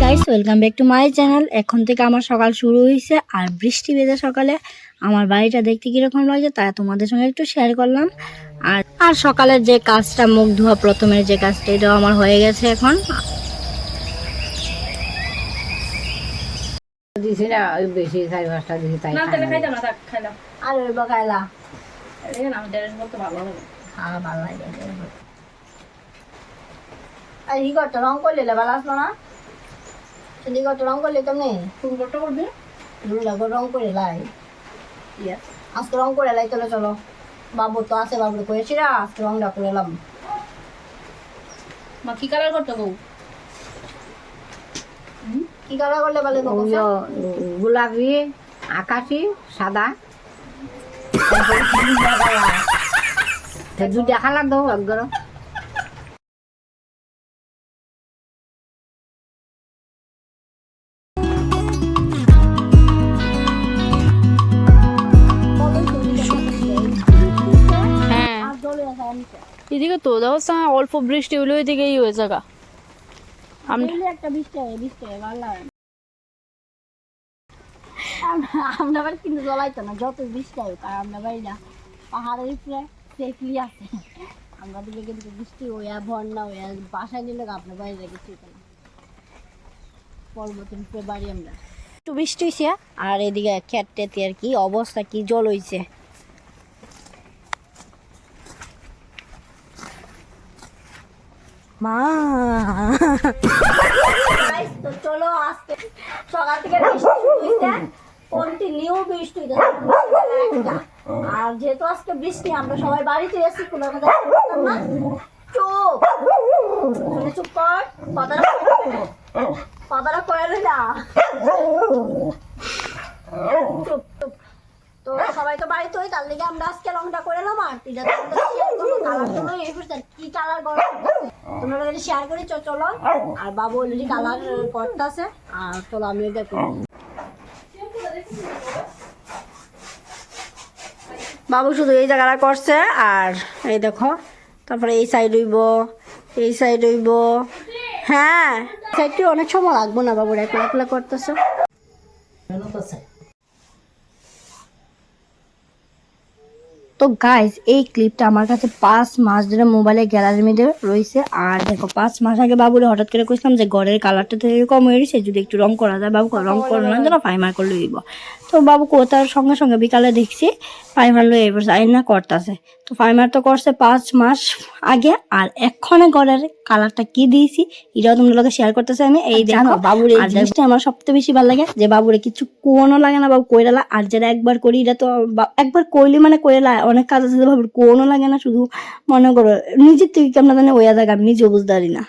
Guys welcome back to my channel এখন থেকে আমার সকাল শুরু হয়েছে আর বৃষ্টি বেজে সকালে। আমার বাড়িটা দেখতে কীরকম লাগছে তা তোমাদের সঙ্গে একটু শেয়ার করলাম। আর আর সকালের যে কাজটা মুখ ধোয়া প্রথমের যে কাজটা এটাও আমার হয়ে গেছে এখন। দিছি না বেশি সাড়ে পাঁচটা দিছি তাই না তাহলে খাইতাম না থাক খাইলাম আর ওই ভালো হ্যাঁ ভালো লাগে আর ই করতো রং করলে ভালো আসলো না? সেদিকে কত রং করলে তুমি তুমি করতে করবে? দুর্গা রং করে লাই। আজকে রং করে লাই চলো চলো। বাবু তো আছে বাবু করেছি না আজকে রংটা করে এলাম। মা কি কালার করতে গো কি কালার করলে ভালো গোলাপি আকাশি সাদা। দুইটা কালার দাও একবার এদিকে তো দেখো অল্প বৃষ্টি হলো এদিকে এই হয়ে জায়গা। একটা বৃষ্টি হয় বৃষ্টি হয় ভালো লাগে আমরা বাড়ি কিন্তু জ্বলাইতো না যত বৃষ্টি হয় কারণ আমরা পাহাড়ের উপরে সেফলি আছে। আমরা দিকে কিন্তু বৃষ্টি হইয়া বন্যা হইয়া বাসায় নিলে আপনার না। পর্বতের উপরে বাড়ি আমরা। একটু বৃষ্টি হয়েছে আর এদিকে খেত টেতে আর কি অবস্থা কি জল হয়েছে মা। তো চলো আজকে সকাল থেকে কন্টিনিউ বৃষ্টি। আর যেহেতু আজকে বৃষ্টি, আমরা সবাই বাড়িতে এসেছি কোনো না। চুপ। শুনে চুপ কর, কথাটা কথাটা করে না চুপ চুপ। তো সবাই তো বাড়িতে ওই তার লেগে আমরা আজকে রংটা করে এলাম আর কি কালার তোমরা যদি শেয়ার করি চলো। আর বাবু অলরেডি কালার করতেছে আর চলো দেখো। বাবু শুধু এই জায়গাটা করছে, আর এই দেখো, তারপরে এই সাইড হইব, এই সাইড হইব। হ্যাঁ সাইডটি অনেক সময় লাগবো না বাবুর একলা একলা করতেছে। তো গাইজ এই ক্লিপটা আমার কাছে পাঁচ মাস ধরে মোবাইলে গ্যালারির মধ্যে রয়েছে। আর দেখো পাঁচ মাস আগে বাবুরে হঠাৎ করে কইছিলাম যে ঘরের কালারটা তো এরকম হয়ে রয়েছে যদি একটু রং করা যায় বাবু রং করো না যেন ফাইমার করলে দিব তো বাবু কোথার সঙ্গে সঙ্গে বিকালে দেখছি ফাইমার লয়ে এবার আইনা করতেছে। তো ফাইমার তো করছে পাঁচ মাস আগে আর এক্ষণে ঘরের কালারটা কি দিয়েছি এটাও তোমাদের শেয়ার করতেছে আমি। এই দেখো বাবুর এই জিনিসটা আমার সবথেকে বেশি ভালো লাগে যে বাবুরে কিছু কোনো লাগে না বাবু কইরালা। আর যেটা একবার করি এটা তো একবার কইলি মানে কইরালা অনেক কাজ আছে ভাবে কোনো লাগে না, শুধু মনে করো, নিজের থেকে কেমন জানি ওয়া জায়গা আমি নিজেও বুঝতে পারি না।